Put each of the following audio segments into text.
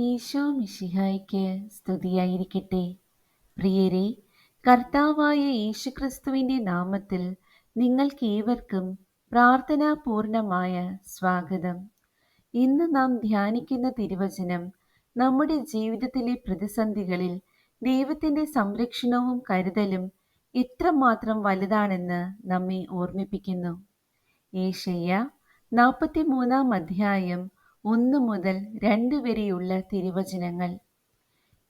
ഈശോ മിഷിഹായ്ക്ക് സ്തുതിയായിരിക്കട്ടെ. പ്രിയരെ കർത്താവായ യേശുക്രിസ്തുവിന്റെ നാമത്തിൽ നിങ്ങൾക്കേവർക്കും പ്രാർത്ഥനാപൂർണമായ സ്വാഗതം. ഇന്ന് നാം ധ്യാനിക്കുന്ന തിരുവചനം നമ്മുടെ ജീവിതത്തിലെ പ്രതിസന്ധികളിൽ ദൈവത്തിന്റെ സംരക്ഷണവും കരുതലും എത്രമാത്രം വലുതാണെന്ന് നമ്മെ ഓർമ്മിപ്പിക്കുന്നു. ഏഷ്യ നാൽപ്പത്തിമൂന്നാം അധ്യായം ഒന്ന് മുതൽ രണ്ട് വരെയുള്ള തിരുവചനങ്ങൾ.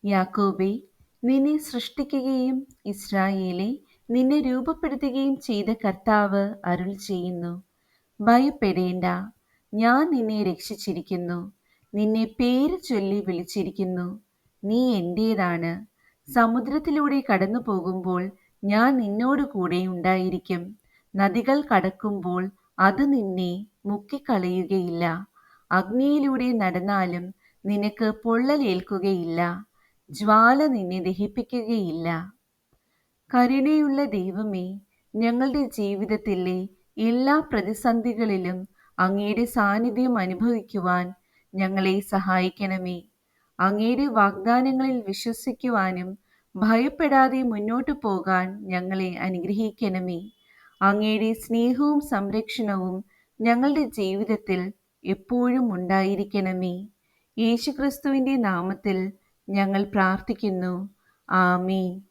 യാക്കോബെ നിന്നെ സൃഷ്ടിക്കുകയും ഇസ്രായേലെ നിന്നെ രൂപപ്പെടുത്തുകയും ചെയ്ത കർത്താവ് അരുൾ ചെയ്യുന്നു. ഭയപ്പെടേണ്ട ഞാൻ നിന്നെ രക്ഷിച്ചിരിക്കുന്നു. നിന്നെ പേര് ചൊല്ലി വിളിച്ചിരിക്കുന്നു. നീ എന്റേതാണ് സമുദ്രത്തിലൂടെ കടന്നു പോകുമ്പോൾ ഞാൻ നിന്നോട് കൂടെ ഉണ്ടായിരിക്കും. നദികൾ കടക്കുമ്പോൾ അത് നിന്നെ മുക്കിക്കളയുകയില്ല. അഗ്നിയിലൂടെ നടന്നാലും നിനക്ക് പൊള്ളലേൽക്കുകയില്ല. ജ്വാല നിന്നെ ദഹിപ്പിക്കുകയില്ല. കരുണയുള്ള ദൈവമേ ഞങ്ങളുടെ ജീവിതത്തിലെ എല്ലാ പ്രതിസന്ധികളിലും അങ്ങയുടെ സാന്നിധ്യം അനുഭവിക്കുവാൻ ഞങ്ങളെ സഹായിക്കണമേ. അങ്ങയുടെ വാഗ്ദാനങ്ങളിൽ വിശ്വസിക്കുവാനും ഭയപ്പെടാതെ മുന്നോട്ടു പോകാൻ ഞങ്ങളെ അനുഗ്രഹിക്കണമേ. അങ്ങയുടെ സ്നേഹവും സംരക്ഷണവും ഞങ്ങളുടെ ജീവിതത്തിൽ എപ്പോഴും ഉണ്ടായിരിക്കണമേ. യേശുക്രിസ്തുവിന്റെ നാമത്തിൽ ഞങ്ങൾ പ്രാർത്ഥിക്കുന്നു. ആമീൻ.